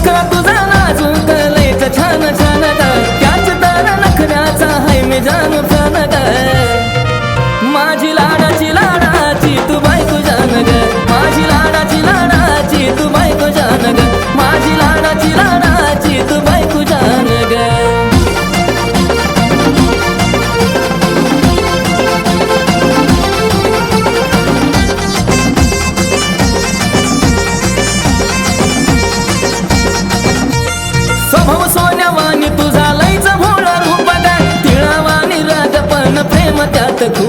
नखरा तुझा नाजून कलयच छान छान त्याच तर नखऱ्याचा हाय मी जाणू प्राण तखू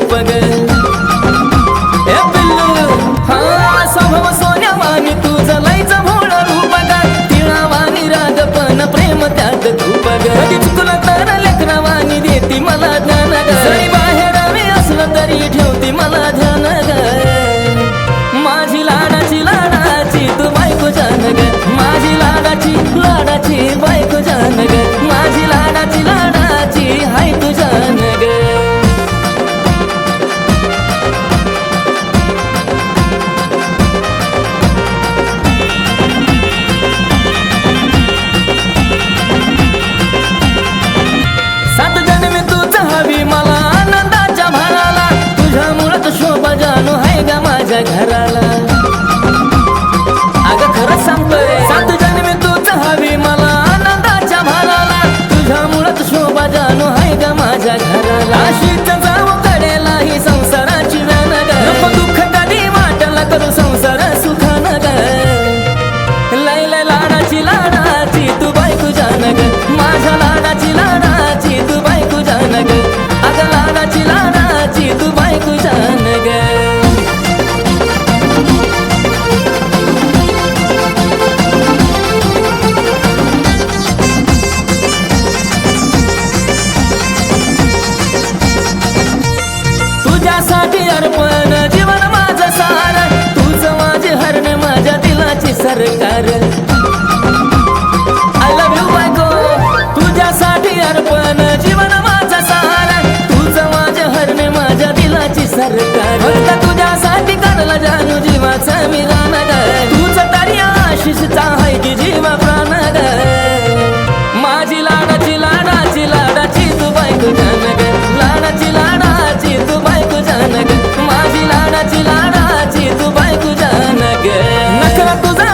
la, la. सरकार आय लव्ह यू बायको तुझ्यासाठी अर्पण जीवन माझा सहारा तुझं माझ्या हरणे माझ्या दिलाची सरकार. तुझ्यासाठी करला जानू जीवाचा मी तुझं तरी आशिषचा आहे की जीवा प्राणग माझी लाडाची लाडाची लाडाची तू बायको जानग लाडाची लाडाची तू बायको जानग माझी लाडाची लाडाची तू बायको जानग नखरा तुझा